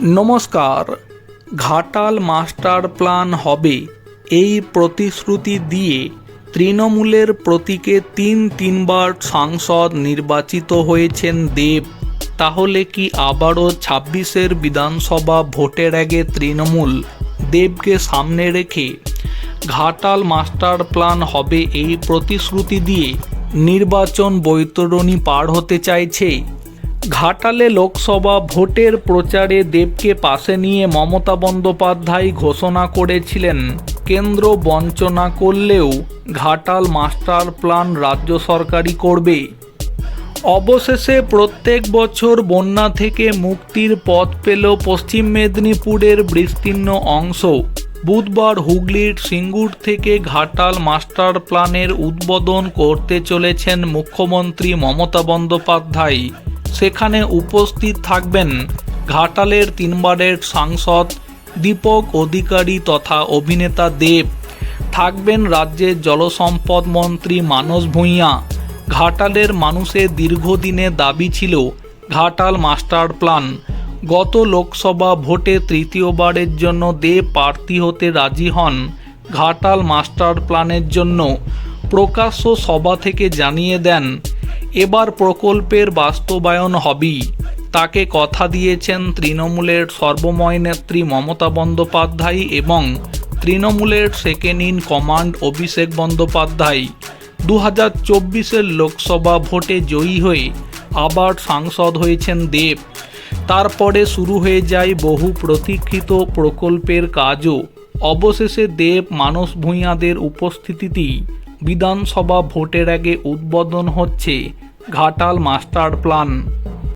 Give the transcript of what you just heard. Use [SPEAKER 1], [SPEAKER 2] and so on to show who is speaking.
[SPEAKER 1] নমস্কার, Ghatal master plan হবে এই প্রতিশ্রুতি দিয়ে তৃণমূলের প্রতীকে তিন তিনবার সাংসদ নির্বাচিত হয়েছেন দেব। তাহলে কি আবারও ছাব্বিশের বিধানসভা ভোটের আগে তৃণমূল দেবকে সামনে রেখে ঘাটাল মাস্টার প্ল্যান হবে এই প্রতিশ্রুতি দিয়ে নির্বাচন বৈতরণী পার হতে চাইছে ঘাটালে লোকসভা ভোটের প্রচারে দেবকে পাশে নিয়ে মমতা বন্দ্যোপাধ্যায় ঘোষণা করেছিলেন। কেন্দ্র বঞ্চনা করলেও ঘাটাল মাস্টার প্ল্যান রাজ্য সরকারই করবে। অবশেষে প্রত্যেক বছর বন্যা থেকে মুক্তির পথ পেল পশ্চিম মেদিনীপুরের বিস্তীর্ণ অংশ। বুধবার হুগলির সিঙ্গুর থেকে ঘাটাল মাস্টার প্ল্যানের উদ্বোধন করতে চলেছেন মুখ্যমন্ত্রী মমতা বন্দ্যোপাধ্যায়। সেখানে উপস্থিত থাকবেন ঘাটালের তিনবারের সাংসদ, দীপক অধিকারী তথা অভিনেতা দেব। থাকবেন রাজ্যের জলসম্পদ মন্ত্রী মানস ভূঁইয়া। ঘাটালের মানুষের দীর্ঘদিনের দাবি ছিল ঘাটাল মাস্টার প্ল্যান। গত লোকসভা ভোটে তৃতীয়বারের জন্য দেব প্রার্থী হতে রাজি হন ঘাটাল মাস্টার প্ল্যানের জন্য। প্রকাশ্য সভা থেকে জানিয়ে দেন এবার প্রকল্পের বাস্তবায়ন হবেই। তাকে কথা দিয়েছেন তৃণমূলের সর্বময় নেত্রী মমতা বন্দ্যোপাধ্যায় এবং তৃণমূলের second in command Abhishek Bandyopadhyay. দু হাজার চব্বিশের লোকসভা ভোটে জয়ী হয়ে আবার সাংসদ হয়েছেন দেব। তারপরে শুরু হয়ে যায় বহু প্রতীক্ষিত প্রকল্পের কাজও। অবশেষে দেব মানস ভূঁইয়াদের উপস্থিতিতেই বিধানসভা ভোটের আগে উদ্বোধন হচ্ছে। Ghatal master plan